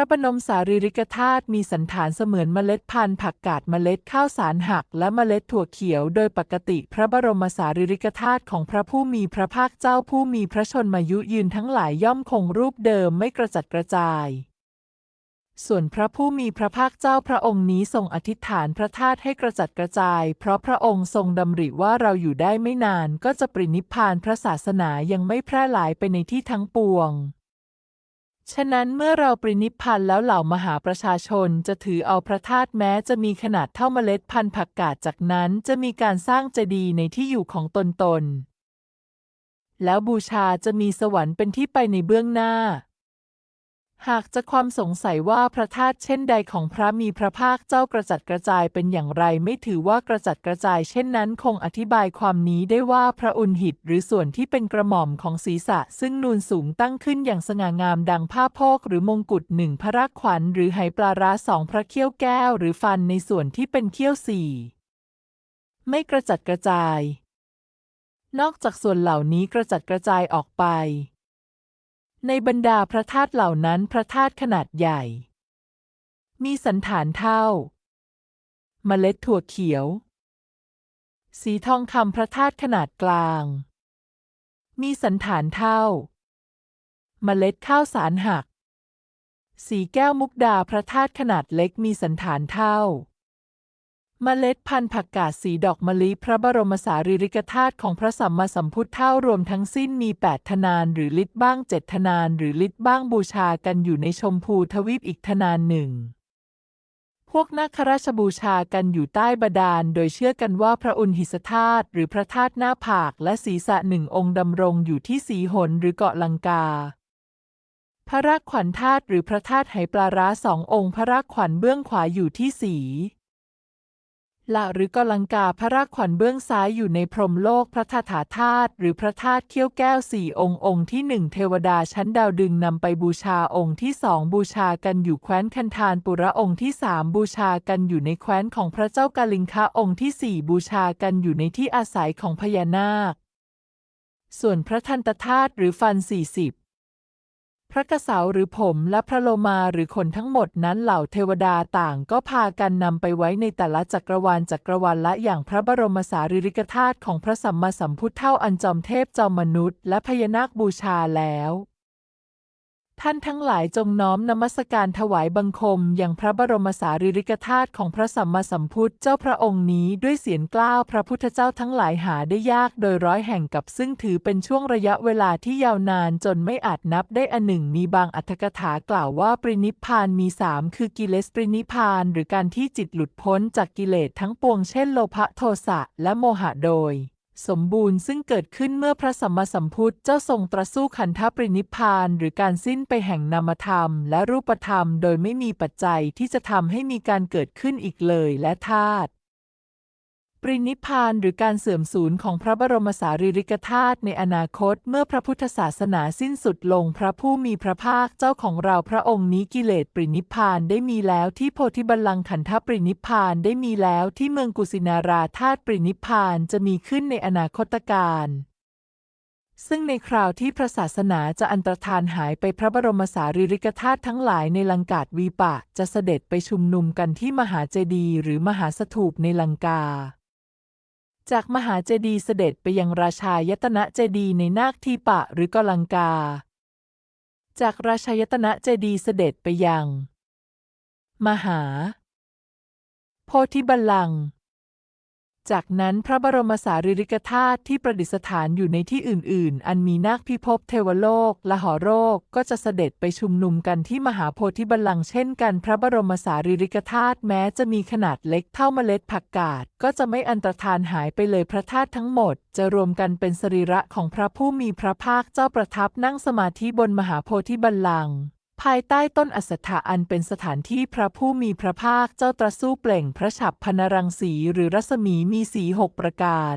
ระบรมสารีริกธาตุมีสันฐานเสมือนเมล็ดพันธุ์ผักกาดเมล็ดข้าวสารหัก และเมล็ดถั่วเขียว โดยปกติพระบรมสารีริกธาตุของพระผู้มีพระภาคเจ้าผู้มีพระชนมายุยืนทั้งหลายย่อมคงรูปเดิมไม่กระจัดกระจาย ส่วนพระผู้มีพระภาคเจ้าพระองค์นี้ทรงอธิษฐานพระธาตุให้กระจัดกระจาย เพราะพระองค์ทรงดำริว่าเราอยู่ได้ไม่นานก็จะปรินิพพานพระศาสนายังไม่แพร่หลายไปในที่ทั้งปวง ฉะนั้นเมื่อเราปรินิพพันธ์แล้วเหล่ามหาประชาชนจะถือเอาพระธาตุแม้จะมีขนาดเท่าเมล็ดพันธุ์ผักกาดจากนั้นจะมีการสร้างเจดีย์ในที่อยู่ของตนตน แล้วบูชาจะมีสวรรค์เป็นที่ไปในเบื้องหน้า หากจะความสงสัยว่าพระธาตุเช่นใดของพระมีพระภาคเจ้ากระจัดกระจายเป็นอย่างไรไม่ถือว่ากระจัดกระจายเช่นนั้นคงอธิบายความนี้ได้ว่าพระอุณหิตหรือส่วนที่เป็นกระหม่อมของศีรษะ ซึ่งนูนสูงตั้งขึ้นอย่างสง่างามดังผ้าโพกหรือมงกุฎหนึ่งพระรักขวัญหรือไหปลาร้าสองพระเขี้ยวแก้วหรือฟันในส่วนที่เป็นเขี้ยวสี่ไม่กระจัดกระจาย นอกจากส่วนเหล่านี้กระจัดกระจายออกไป ในบรรดาพระธาตุเหล่านั้นพระธาตุขนาดใหญ่ มีสันฐานเท่า เมล็ดถั่วเขียว สีทองคำพระธาตุขนาดกลาง มีสันฐานเท่า เมล็ดข้าวสารหัก สีแก้วมุกดาพระธาตุขนาดเล็กมีสันฐานเท่า เมล็ดพันธุ์ผักกาดสีดอกมะลิพระบรมสารีริกธาตุของพระสัมมาสัมพุทธเท่ารวมทั้งสิ้นมีแปดทนานหรือลิตรบ้างเจ็ดทนานหรือลิตรบ้างบูชากันอยู่ในชมพูทวีปอีกทนานหนึ่ง พวกนักคราชบูชากันอยู่ใต้บาดาล โดยเชื่อกันว่าพระอุณหิสธาตุหรือพระธาตุหน้าผากและศีรษะหนึ่งองค์ดำรงอยู่ที่สีหนหรือเกาะลังกาพระรักขวัญธาตุหรือพระธาตุไหปลาร้าสององค์ พระรักขวัญเบื้องขวาอยู่ที่สี ละหรือกลังกาพระรักขวัญเบื้องซ้ายอยู่ในพรหมโลกพระธาถาธาตุหรือพระธาตุเขี้ยวแก้วสี่องค์องค์ที่หนึ่งเทวดาชั้นดาวดึงนำไปบูชาองค์ที่สองบูชากันอยู่แคว้นคันธานปุระองค์ที่สามบูชากันอยู่ในแคว้นของพระเจ้ากาลิงคะองค์ที่สี่บูชากันอยู่ในที่อาศัยของพญานาค ส่วนพระทันตธาตุหรือฟันสี่สิบ พระกระเสาหรือผมและพระโลมาหรือขนทั้งหมดนั้นเหล่าเทวดาต่างก็พากันนำไปไว้ในแต่ละจักรวาลจักรวาลละอย่างพระบรมสารีริกธาตุของพระสัมมาสัมพุทธเท่าอันจอมเทพจอมมนุษย์และพญานาคบูชาแล้ว ท่านทั้งหลายจงน้อมนมัสการถวายบังคม อย่างพระบรมสารีริกธาตุของพระสัมมาสัมพุทธเจ้าพระองค์นี้ด้วยเสียงกล้าวพระพุทธเจ้าทั้งหลายหาได้ยากโดยร้อยแห่งกับซึ่งถือเป็นช่วงระยะเวลาที่ยาวนานจนไม่อาจนับได้อันหนึ่งมีบางอัตถกถากล่าวว่าปรินิพพานมีสามคือกิเลสปรินิพพานหรือการที่จิตหลุดพ้นจากกิเลสทั้งปวงเช่นโลภะโทสะและโมหะโดย สมบูรณ์ซึ่งเกิดขึ้นเมื่อพระสัมมาสัมพุทธเจ้าทรงตรัสสู้ขันธปรินิพพาน หรือการสิ้นไปแห่งนามธรรม และรูปธรรม โดยไม่มีปัจจัยที่จะทำให้มีการเกิดขึ้นอีกเลยและธาตุ รินิพพานหรือการเสื่อมสูญของพระบรมสารีริกธาตุในอนาคตเมื่อพระพุทธศาสนาสิ้นสุดลงพระผู้มีพระภาคเจ้าของเราพระองค์นี้กิเลสปรินิพพานได้มีแล้วที่โพธิบัลลังก์ขันธปรินิพพานได้มีแล้วที่เมืองกุสินาราธาตุปรินิพพานจะมีขึ้นในอนาคตการซึ่งในคราวที่พระศาสนาจะอันตรธานหายไปพระบรมสารีริกธาตุทั้งหลายในลังกาดวีปะ จะเสด็จไปชุมนุมกันที่มหาเจดีย์หรือมหาสถูปในลังกา จากมหาเจดีย์เสด็จไปยังราชายตนะเจดีย์ในนาคทีปะหรือกลังกา จากราชายตนะเจดีย์เสด็จไปยัง มหา โพธิบัลลังก์ จากนั้นพระบรมสารีริกธาตุที่ประดิษฐานอยู่ในที่อื่น ๆ อันมีนาคพิภพเทวโลก และหอโรกก็จะเสด็จไปชุมนุมกันที่มหาโพธิบัลลังก์เช่นกัน พระบรมสารีริกธาตุแม้จะมีขนาดเล็กเท่าเมล็ดผักกาดก็จะไม่อันตรธานหายไปเลยพระธาตุทั้งหมด จะรวมกันเป็นสรีระของพระผู้มีพระภาคเจ้าประทับนั่งสมาธิบนมหาโพธิบัลลังก์ ภายใต้ต้นอสสถะอันเป็นสถานที่พระผู้มีพระภาคเจ้าตรัสสู้เปล่งพระฉับพนรังสีหรือรัศมีมีสีหกประการ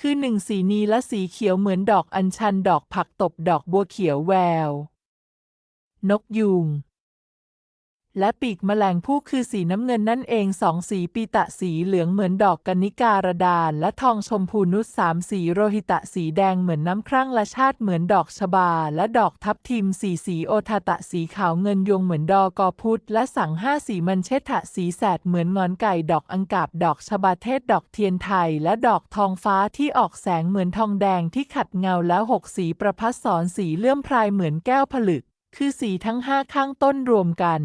คือหนึ่งสีนีและสีเขียวเหมือนดอกอัญชันดอกผักตบดอกบัวเขียวแวว นกยูง และปีกแมลงผู้คือสีน้ำเงินนั่นเองสองสีปีตะสีเหลืองเหมือนดอกกนิการดานและทองชมพูนุชสามสีโรหิตะสีแดงเหมือนน้ำครั่งและชาติเหมือนดอกชบา และดอกทับทิมสีสีโอทาตะสีขาวเงินยวงเหมือนดอกอพุธและสังห้าสีมันเชษฐะสีแสดเหมือนงอนไก่ดอกอังกาบดอกชบาเทศดอกเทียนไทย และดอกทองฟ้าที่ออกแสงเหมือนทองแดงที่ขัดเงาแล้วหกสีประพัดสอนสีเลื่อมพรายเหมือนแก้วผลึก คือสีทั้งห้าข้างต้นรวมกัน